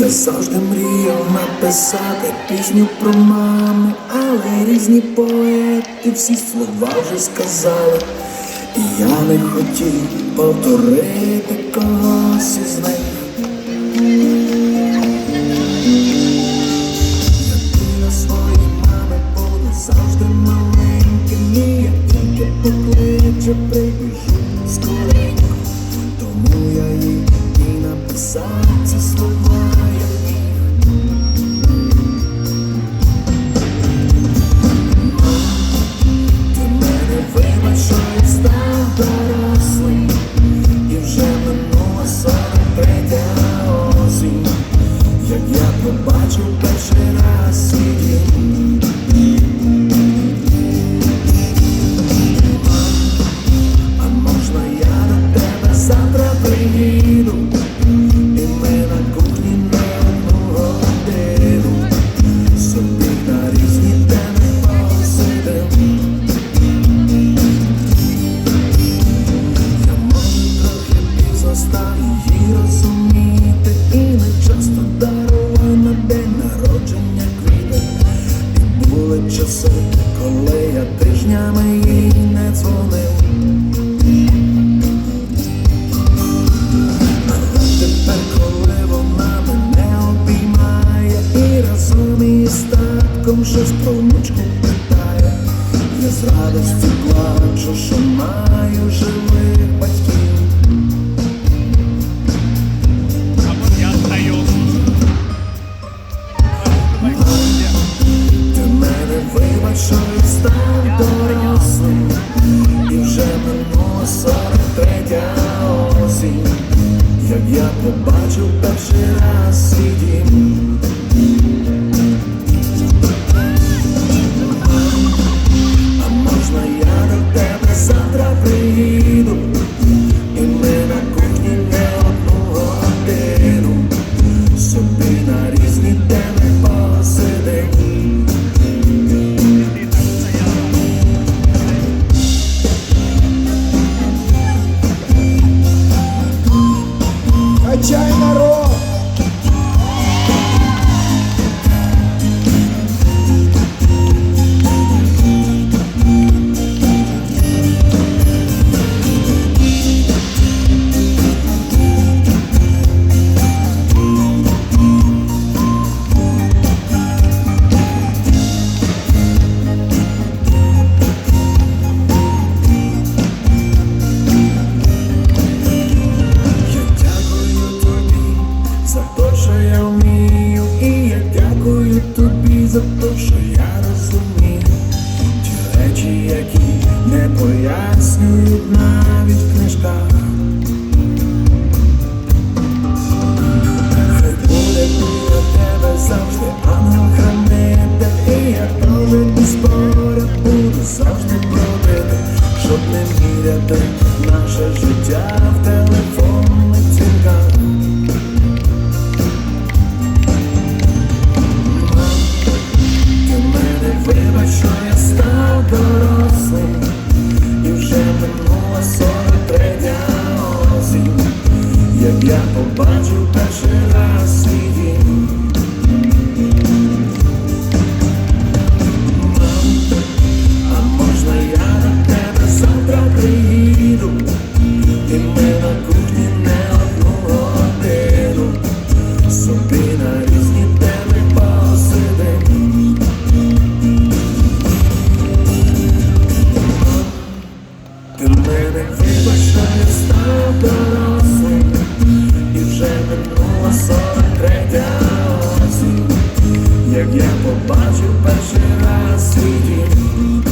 Я завжди мріяв написати пісню про маму, але різні поети всі слова вже сказали. І я не хотів повторити когось із них. Я біля своєї мами буду завжди маленьким, я тільки покличу. Часи, коли я тижнями їй не дзвонив. бачу перший раз свій Виручай народ. пояснюють навіть в книжках. Хай буде біля тебе завжди, ангел хранити, і я прожити споряд буду завжди пробити, щоб не міряти. Вибачте, не став І вже минула сорок як я побачив перший раз свій